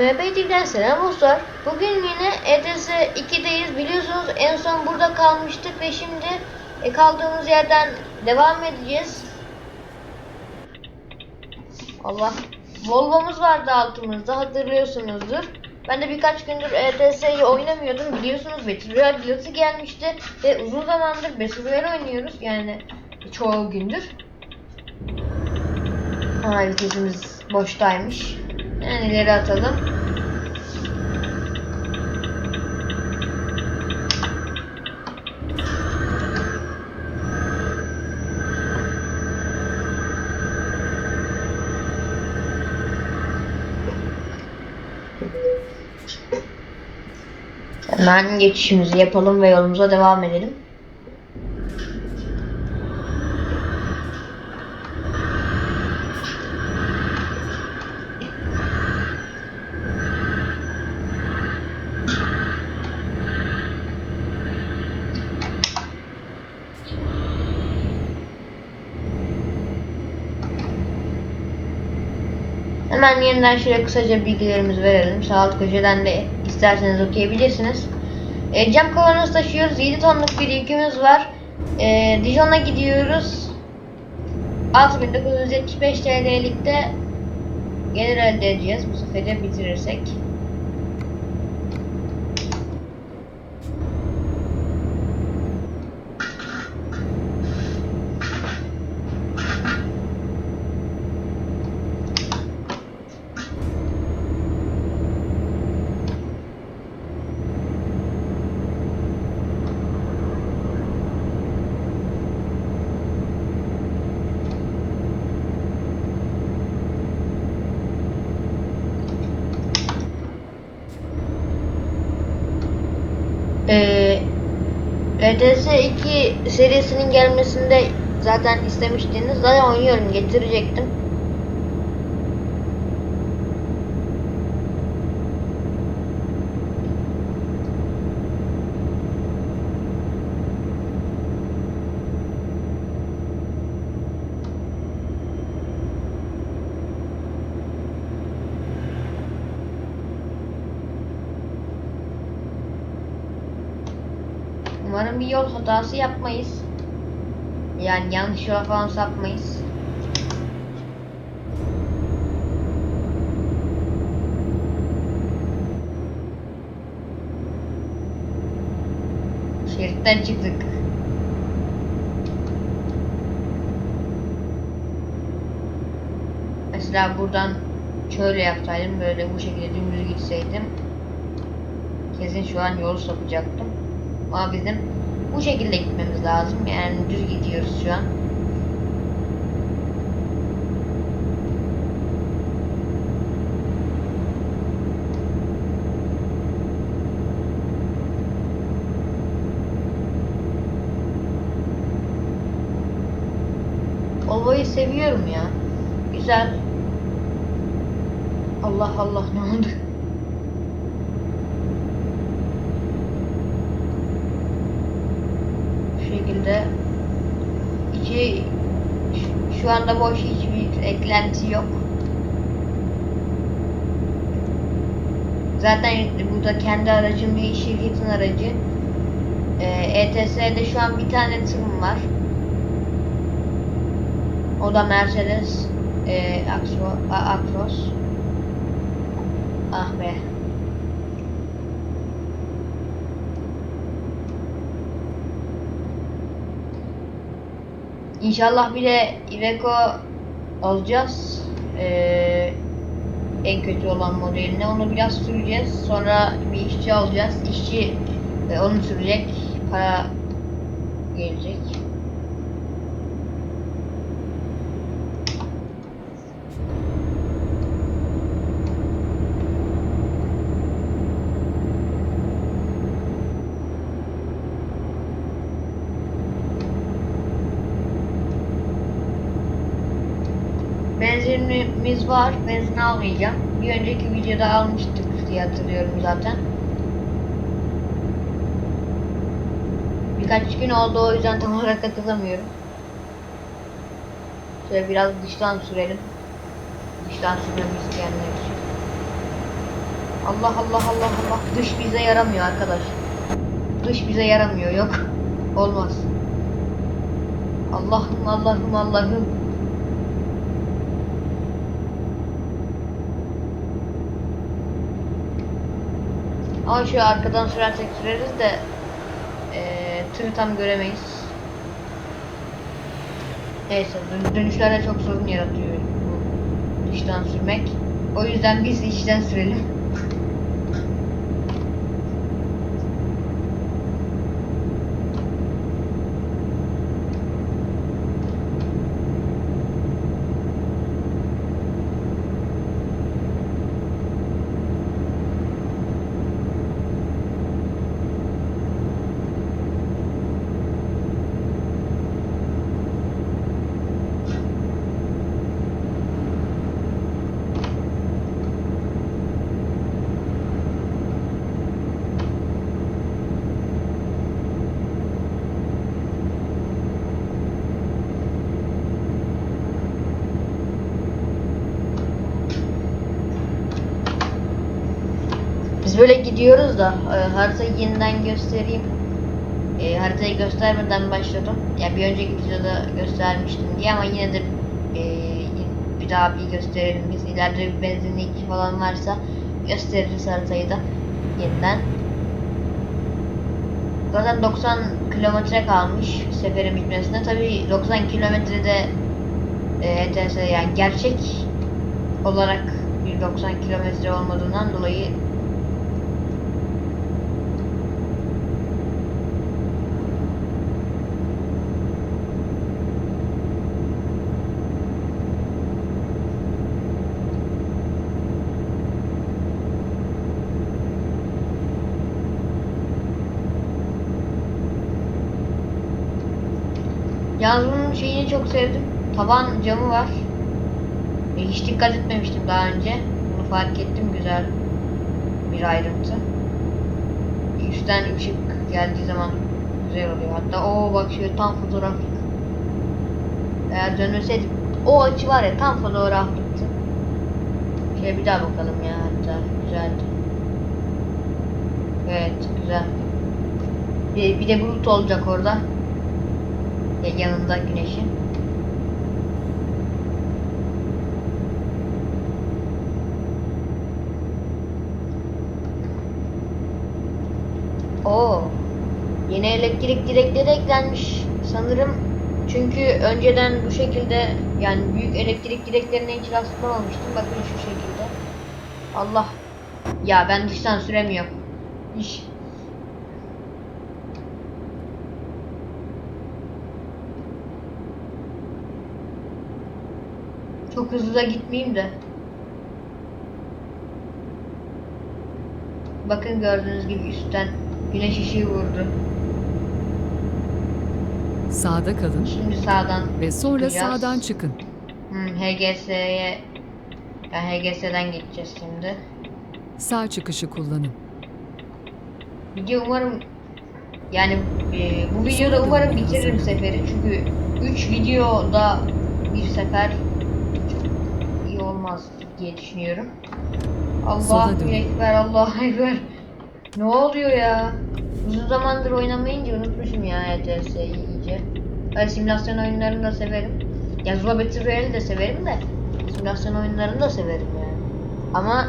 MPT'den selam dostlar. Bugün yine ETS 2'deyiz. Biliyorsunuz en son burada kalmıştık ve şimdi e, kaldığımız yerden devam edeceğiz. Allah. Volvo'muz vardı altımızda hatırlıyorsunuzdur. Ben de birkaç gündür ETS'yi oynamıyordum. Biliyorsunuz Battle Royale gelmişti ve uzun zamandır Battle Royale oynuyoruz. Yani çoğu gündür. Ana vitesimiz boştaymış. Yani ileri atalım. Hemen geçişimizi yapalım ve yolumuza devam edelim. Hemen yeniden şöyle kısaca bilgilerimizi verelim. Sağ alt köşeden de isterseniz okuyabilirsiniz. E, cam kavanoz taşıyoruz. 7 tonluk bir yükümüz var. E, Dijon'a gidiyoruz. 6975 TL'lik de gelir elde edeceğiz. Bu sefer de bitirirsek. CS2 serisinin gelmesinde zaten istemiştiniz. Zaten oynuyorum getirecektim. Bir yol hatası yapmayız. Yani yanlış yola falan sapmayız. Şeritten çıktık. Mesela buradan şöyle yapsaydım böyle bu şekilde dümdüz gitseydim kesin şu an yolu sapacaktım. Ama bizim bu şekilde gitmemiz lazım. Yani düz gidiyoruz şu an. Volvo'yu seviyorum ya. Güzel. Allah Allah ne oldu? Şekilde içi şu- şu anda boş hiçbir eklenti yok. Zaten bu da kendi aracım bir şirketin aracı. Ee, ETS'de şu an bir tane tırım var. O da Mercedes e. Actros. Ah be. İnşallah bir de Iveco alacağız. Ee, en kötü olan modelini. Onu biraz süreceğiz. Sonra bir işçi alacağız. İşçi e, onu sürecek. Para gelecek. Benzinimiz var. Benzin almayacağım. Bir önceki videoda almıştık diye hatırlıyorum zaten. Birkaç gün oldu o yüzden tam olarak hatırlamıyorum. Şöyle biraz dıştan sürelim. Dıştan sürmemi isteyenler için. Allah Allah Allah Allah. Dış bize yaramıyor arkadaş. Dış bize yaramıyor yok. Olmaz. Allah'ım Allah'ım Allah'ım. Ama şu arkadan sürersek süreriz de eee tırı tam göremeyiz. Neyse dön- dönüşlerde çok sorun yaratıyor bu dıştan sürmek. O yüzden biz içten sürelim. Biz böyle gidiyoruz da e, haritayı yeniden göstereyim. E, haritayı göstermeden başladım. Ya bir önceki videoda göstermiştim diye ama yine de e, bir daha bir gösterelim biz. İleride bir benzinlik falan varsa gösteririz haritayı da yeniden. Zaten 90 kilometre kalmış seferin bitmesine. Tabii 90 kilometrede e, ETS yani gerçek olarak bir 90 kilometre olmadığından dolayı Yalnız bunun şeyini çok sevdim. Taban camı var. E, hiç dikkat etmemiştim daha önce. Bunu fark ettim güzel bir ayrıntı. Üstten ışık geldiği zaman güzel oluyor. Hatta o bak şöyle tam fotoğraflık. Eğer dönülseydik o açı var ya tam fotoğraflıktı. Şöyle bir daha bakalım ya hatta güzeldi. Evet güzel. Bir, bir de bulut olacak orada. Ya yanında güneşin. Oo. Yeni elektrik direkleri eklenmiş sanırım. Çünkü önceden bu şekilde yani büyük elektrik direklerine hiç rastlamamıştım. Bakın şu şekilde. Allah. Ya ben dıştan süremiyorum. İş. Çok hızlı gitmeyeyim de. Bakın gördüğünüz gibi üstten güneş ışığı vurdu. Sağda kalın Şimdi sağdan ve sonra çıkacağız. sağdan çıkın. Hmm, HGS'ye yani HGS'den geçeceğiz şimdi. Sağ çıkışı kullanın. Video umarım yani e, bu videoda umarım bitiririm seferi çünkü 3 videoda bir sefer olmaz diye düşünüyorum. Allahu. Ekber, Allahu Ekber. Ne oluyor ya? Uzun zamandır oynamayınca unutmuşum ya ETS'yi iyice. Ben simülasyon oyunlarını da severim. Ya Zula Battle Royale'i de severim de simülasyon oyunlarını da severim yani. Ama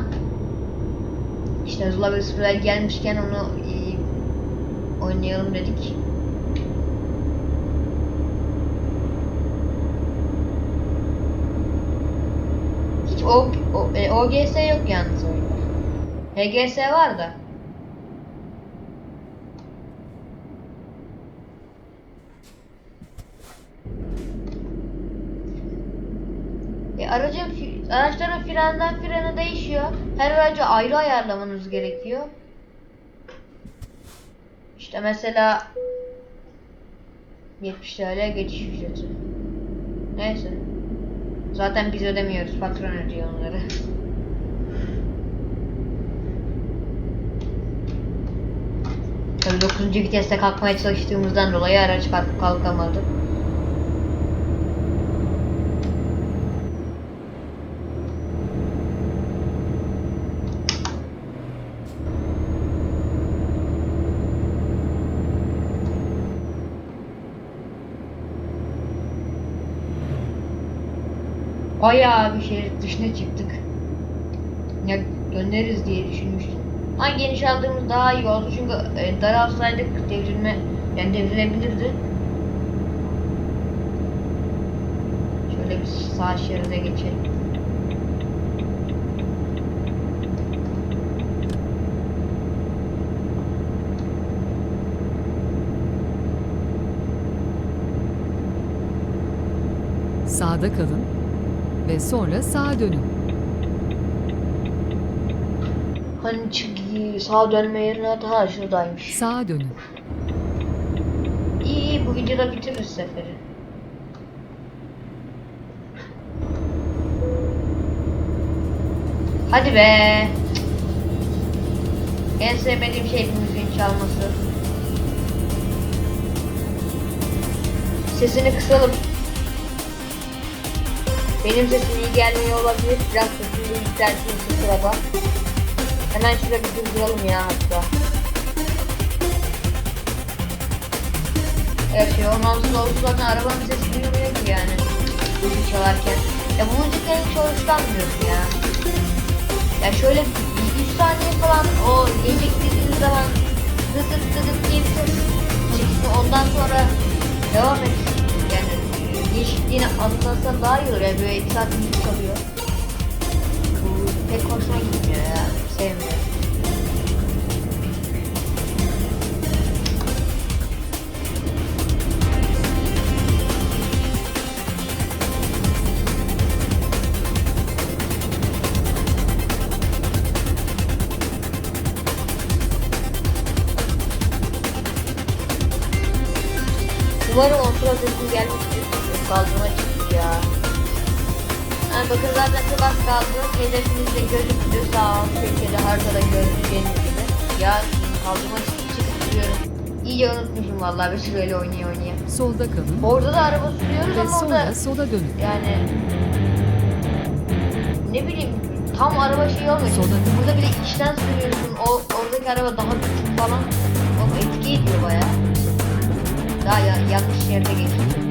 işte Zula Battle Royale gelmişken onu e, oynayalım dedik. Hiç o, o e, OGS yok yalnız oyunda. HGS var da. E, aracın araçların frenden frene değişiyor. Her aracı ayrı ayarlamanız gerekiyor. İşte mesela 70 TL geçiş ücreti. Neyse. Zaten biz ödemiyoruz. Patron ödüyor onları. Tabii 9. viteste kalkmaya çalıştığımızdan dolayı araç kalk kalkamadı. Bayağı bir şehir dışına çıktık. Ya döneriz diye düşünmüştüm. Ama geniş aldığımız daha iyi oldu çünkü e, daralsaydık devrilme yani devrilebilirdi. Şöyle bir sağ şeride geçelim. Sağda kalın ve sonra sağa dönün. Hani çık- sağa dönme yerine daha şuradaymış. Sağa dönün. İyi iyi bu videoda bitiririz seferi. Hadi be. En sevmediğim şey bir müziğin çalması. Sesini kısalım. Benim sesim iyi gelmiyor olabilir. Biraz sesini yükselteyim şu sırada. Hemen şurada bir durduralım ya hatta. Her şey olmamsız oldu zaten arabanın sesi duyulmuyor ki yani. Müzik çalarken. Ya bu müzikten hiç hoşlanmıyorum ya. Ya şöyle bir 3 saniye falan o gelecek dediğiniz zaman dıt dıt dıt diye bir ses çekilsin. Ondan sonra devam et. Değişikliğini anlatsan daha iyi olur. Yani böyle 2 saat müzik çalıyor. Pek hoşuma gitmiyor ya. Sevmiyorum. Umarım o sıra sesim gelmiştir. Kaldırma çıktık ya. Yani bakın zaten çok az kaldı. Hedefimiz de gözüktü. Sağ alt köşede haritada göreceğiniz gibi. Ya kaldırma çıkıp duruyorum. İyice unutmuşum vallahi bir süreyle oynaya oynaya. Solda kalın Orada da araba sürüyoruz ve ama sonra orada sola dönün. yani ne bileyim tam araba şey olmuyor. Sola dön. Burada bile içten sürüyorsun. O oradaki araba daha küçük falan. O etki ediyor baya. Daha ya, yanlış yerde geçiyorsun.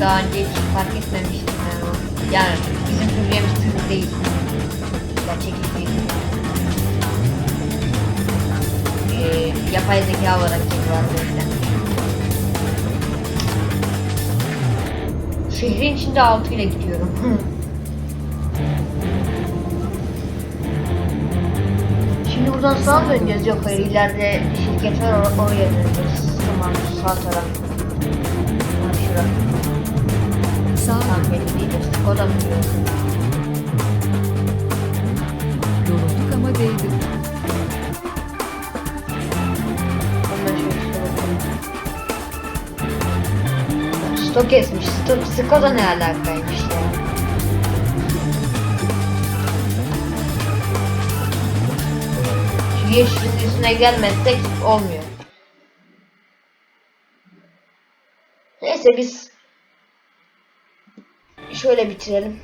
daha önce hiç fark etmemiştim ben onu. Yani bizim süreceğimiz tır değil. Gerçek değil. Ee, yapay zeka olarak çekiyor o yüzden. Şehrin içinde 6 ile gidiyorum. Şimdi buradan sağa döneceğiz? Yok hayır ileride şirket var or- oraya döneceğiz. Tamam sağ taraf. Ha mı diyor? Yorulduk ama değdi. Stok kesmiş. Stok, Skoda ne alakaymış ya? Şu yeşilin üstüne gelmezsek olmuyor. Neyse biz şöyle bitirelim.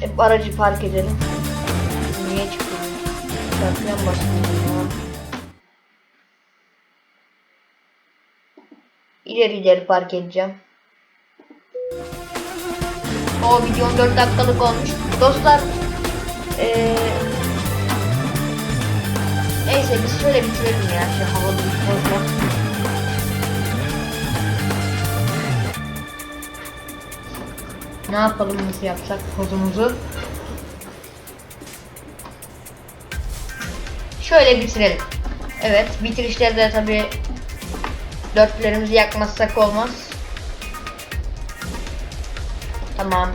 Hep aracı park edelim. Niye çıktı? Şarkıya mı? İleri ileri park edeceğim. O video 14 dakikalık olmuş. Dostlar eee Neyse biz şöyle bitirelim ya şu havalı bir. Ne yapalım nasıl yapsak pozumuzu? Şöyle bitirelim. Evet bitirişlerde tabi dörtlerimizi yakmazsak olmaz. Tamam.